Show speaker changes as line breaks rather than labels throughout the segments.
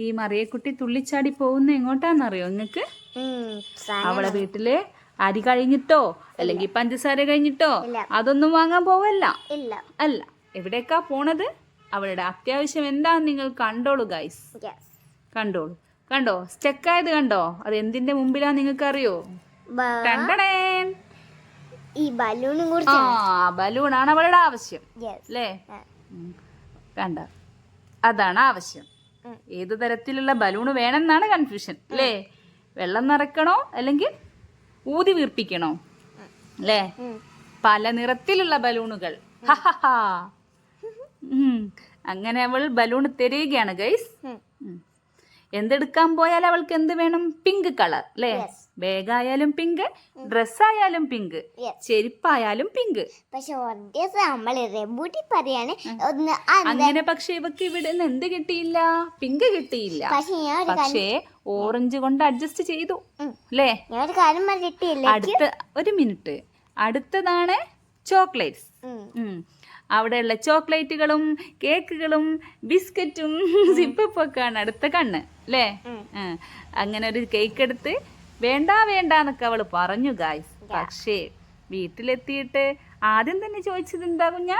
ഈ മറിയക്കുട്ടി തുള്ളിച്ചാടി പോകുന്ന എങ്ങോട്ടാന്നറിയോ നിങ്ങക്ക്? അവളെ വീട്ടിൽ അരി കഴിഞ്ഞിട്ടോ അല്ലെങ്കിൽ പഞ്ചസാര കഴിഞ്ഞിട്ടോ അതൊന്നും വാങ്ങാൻ പോവല്ല. അല്ല എവിടേക്കാ പോണത്? അവളുടെ അത്യാവശ്യം എന്താന്ന് നിങ്ങൾ കണ്ടോളൂ ഗൈസ് കണ്ടോളൂ. കണ്ടോ? സ്റ്റെക്കായത് കണ്ടോ? അത് എന്തിന്റെ മുമ്പിലാ നിങ്ങൾക്ക് അറിയോ.
ഈ ബലൂണും
ആ ബലൂണാണ് അവളുടെ ആവശ്യം. അല്ലേ. കണ്ട? അതാണ് ആവശ്യം. ഏത് തരത്തിലുള്ള ബലൂണ് വേണമെന്നാണ് കൺഫ്യൂഷൻ അല്ലേ വെള്ളം നിറക്കണോ അല്ലെങ്കിൽ ഊതി വീർപ്പിക്കണോ? അല്ലേ പല നിറത്തിലുള്ള ബലൂണുകൾ. അങ്ങനെ അവൾ ബലൂൺ തരികയാണ് ഗൈസ് എന്തെടുക്കാൻ പോയാൽ അവൾക്ക് എന്ത് വേണം? പിങ്ക് കളർ അല്ലേ. ബാഗായാലും പിങ്ക് ഡ്രസ് ആയാലും
പിങ്ക്.
ചെരുപ്പായാലും പിങ്ക്.
പക്ഷെ നമ്മൾ റെബൂട്ടി പറയാണ് ഒന്ന്
അങ്ങനെ പക്ഷെ ഇവക്ക് ഇവിടെ നിന്ന് എന്ത് കിട്ടിയില്ല? പിങ്ക് കിട്ടിയില്ല.
പക്ഷെ
ഓറഞ്ച് കൊണ്ട് അഡ്ജസ്റ്റ് ചെയ്തു. അല്ലേ അടുത്ത ഒരു മിനിറ്റ്. അടുത്തതാണ് ചോക്ലേറ്റ്സ്. അവിടെയുള്ള ചോക്ലേറ്റുകളും കേക്കുകളും ബിസ്ക്കറ്റും സിപ്പൊക്കെയാണ് അടുത്ത കണ്ണ്. അല്ലേ. അങ്ങനെ ഒരു കേക്ക് എടുത്ത് വേണ്ട വേണ്ട എന്നൊക്കെ അവൾ പറഞ്ഞു ഗായ്സ് പക്ഷേ വീട്ടിലെത്തിയിട്ട് ആദ്യം തന്നെ ചോദിച്ചത് എന്താ കുഞ്ഞ?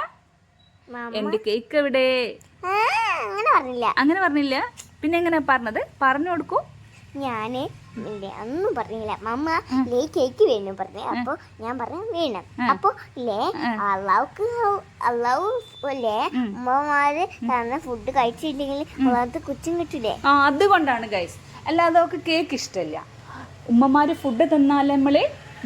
എന്റെ കേക്ക് എവിടെ
അങ്ങനെ പറഞ്ഞില്ല.
പിന്നെ എങ്ങനെ പറഞ്ഞത്? പറഞ്ഞു കൊടുക്കൂ.
ഞാൻ ഒന്നും പറഞ്ഞില്ല. മമ്മ ലേ കേക്ക് വേണം പറഞ്ഞു. അപ്പൊ ഞാൻ പറഞ്ഞു വേണം. അപ്പൊ ലേ അള്ളാവുക്ക് അള്ളാവു ലേ അമ്മമാര് തന്ന ഫുഡ് കഴിച്ചില്ലെങ്കിൽ അള്ളാഹത്ത് കുച്ചും കിട്ടില്ലേ
അതുകൊണ്ടാണ് ഗൈസ് അല്ലാതെ അവക്ക് കേക്ക് ഇഷ്ടമല്ല ഉമ്മമാര് ഫുഡ് തന്നാൽ നമ്മൾ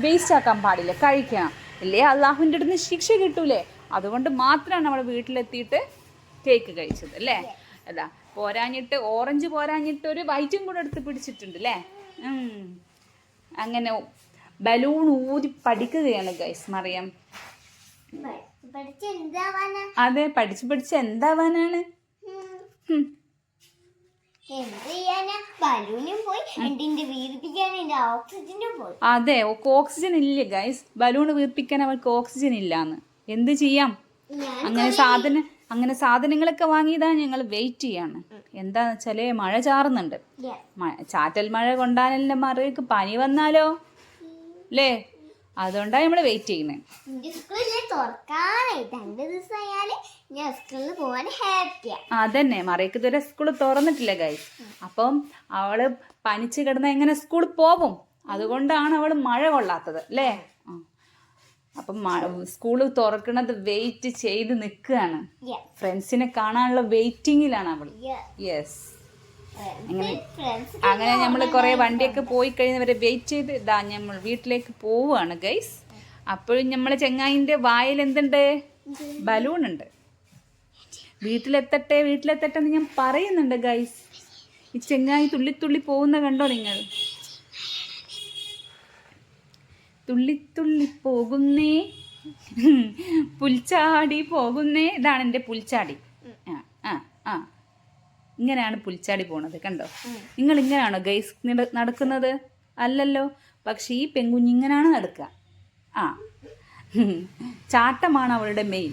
വേസ്റ്റ് ആക്കാൻ പാടില്ല കഴിക്കണം. ഇല്ലേ? അള്ളാഹുവിന്റെ അടുത്ത് ശിക്ഷ കിട്ടൂലേ? അതുകൊണ്ട് മാത്രമാണ് നമ്മൾ വീട്ടിലെത്തിയിട്ട് കേക്ക് കഴിച്ചത് അല്ലേ? അതാ പോരാഞ്ഞിട്ട് ഓറഞ്ച് പോരാഞ്ഞിട്ട് ഒരു വൈറ്റും കൂടെ എടുത്ത് പിടിച്ചിട്ടുണ്ട് അല്ലേ. അങ്ങനെ ബലൂൺ ഊതി പഠിക്കുകയാണ് ഗൈസ് മറിയം. അതെ പഠിച്ച് പഠിച്ച് എന്താവാനാണ്.
എന്ത് ചെയ്യാനാ? ബലൂണും പോയി എന്റെ വീർപ്പിക്കാൻ എന്റെ ഓക്സിജനും പോയി?
അതെ ഓക്സിജൻ ഇല്ല ഗൈസ് ബലൂൺ വീർപ്പിക്കാൻ അവൾക്ക് ഓക്സിജൻ ഇല്ലാന്ന്. എന്ത് ചെയ്യാം? അങ്ങനെ സാധന അങ്ങനെ സാധനങ്ങളൊക്കെ വാങ്ങിയതാ ഞങ്ങൾ വെയിറ്റ് ചെയ്യാണ്. എന്താന്ന് വെച്ചാൽ മഴ ചാറുന്നുണ്ട്. ചാറ്റൽ മഴ കൊണ്ടാനല്ലേ മറിയക്ക് പനി വന്നാലോ? അല്ലേ അതുകൊണ്ടാണ് നമ്മൾ വെയിറ്റ് ചെയ്യുന്നത് അതന്നെ മറിയക്ക് ഇതുവരെ സ്കൂൾ തുറന്നിട്ടില്ല ഗൈസ് അപ്പം അവൾ പനിച്ച് കിടന്ന എങ്ങനെ സ്കൂളിൽ പോകും അതുകൊണ്ടാണ് അവൾ മഴ കൊള്ളാത്തത് അല്ലേ. അപ്പം സ്കൂൾ തുറക്കുന്നത് വെയിറ്റ് ചെയ്ത് നിൽക്കുകയാണ്. ഫ്രണ്ട്സിനെ കാണാനുള്ള വെയിറ്റിങ്ങിലാണ് അവൾ യെസ്
Friends
അങ്ങനെ നമ്മൾ കുറേ വണ്ടിയൊക്കെ പോയി കഴിഞ്ഞവരെ വെയിറ്റ് ചെയ്ത് ഇതാ നമ്മൾ വീട്ടിലേക്ക് പോവുകയാണ് ഗൈസ് അപ്പോഴും നമ്മളെ ചെങ്ങായിന്റെ വായിൽ എന്തുണ്ട്? ബലൂൺ ഉണ്ട്. വീട്ടിലെത്തട്ടെ വീട്ടിലെത്തട്ടെ എന്ന് ഞാൻ പറയുന്നുണ്ട് ഗൈസ് ഈ ചെങ്ങായി തുള്ളി തുള്ളി പോകുന്ന കണ്ടോ നിങ്ങൾ? തുള്ളി തുള്ളി പോകുന്നേ. പുൽച്ചാടി പോകുന്നേ. ഇതാണ് എന്റെ പുൽച്ചാടി. ആ. ഇങ്ങനെയാണ് പുൽച്ചാടി പോണത് കണ്ടോ? നിങ്ങൾ ഇങ്ങനെയാണോ ഗൈസ് നടക്കുന്നത്? അല്ലല്ലോ. പക്ഷെ ഈ പെൺകുഞ്ഞ് ഇങ്ങനെയാണ് നടക്കുക. ആ. ചാട്ടമാണ് അവളുടെ മെയിൻ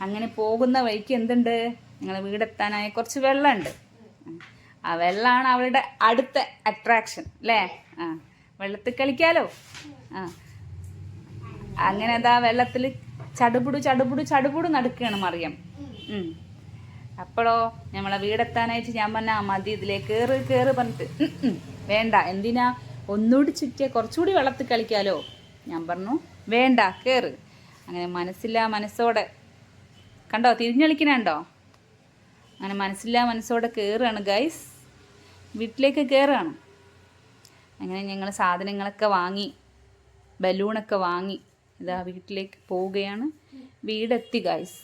അങ്ങനെ പോകുന്ന വഴിക്ക് എന്തുണ്ട്? നിങ്ങൾ വീടെത്താനായ കുറച്ച് വെള്ളമുണ്ട്. ആ വെള്ളമാണ് അവളുടെ അടുത്ത അട്രാക്ഷൻ അല്ലേ? ആ. വെള്ളത്തിൽ കളിക്കാലോ? ആ. അങ്ങനെ അതാ വെള്ളത്തിൽ ചടുപുടു ചടുപുടു ചടുപുടു നടക്കുകയാണ് മറിയം. ഉം. അപ്പോഴോ നമ്മളെ വീടെത്താനായിട്ട് ഞാൻ പറഞ്ഞാൽ മതി ഇതിലേക്ക് കയറ് കയറ് പറഞ്ഞിട്ട്. വേണ്ട എന്തിനാ? ഒന്നുകൂടി ചുറ്റിയ കുറച്ചുകൂടി വെള്ളത്തിൽ കളിക്കാലോ. ഞാൻ പറഞ്ഞു വേണ്ട കയറ് അങ്ങനെ മനസ്സില്ല മനസ്സോടെ കണ്ടോ തിരിഞ്ഞളിക്കണുണ്ടോ? അങ്ങനെ മനസ്സില്ല മനസ്സോടെ കയറുകയാണ് ഗൈസ് വീട്ടിലേക്ക് കയറുകയാണ് അങ്ങനെ ഞങ്ങൾ സാധനങ്ങളൊക്കെ വാങ്ങി ബലൂണൊക്കെ വാങ്ങി ഇതാ വീട്ടിലേക്ക് പോവുകയാണ്. വീടെത്തി ഗൈസ്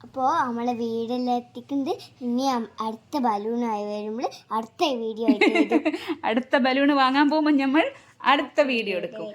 അപ്പോൾ നമ്മളെ വീടിലെത്തിക്കുന്നത് ഇനി അടുത്ത ബലൂൺ ആയി വരുമ്പോൾ അടുത്ത വീഡിയോ
അടുത്ത ബലൂൺ വാങ്ങാൻ പോകുമ്പോൾ നമ്മൾ അടുത്ത വീഡിയോ എടുക്കും.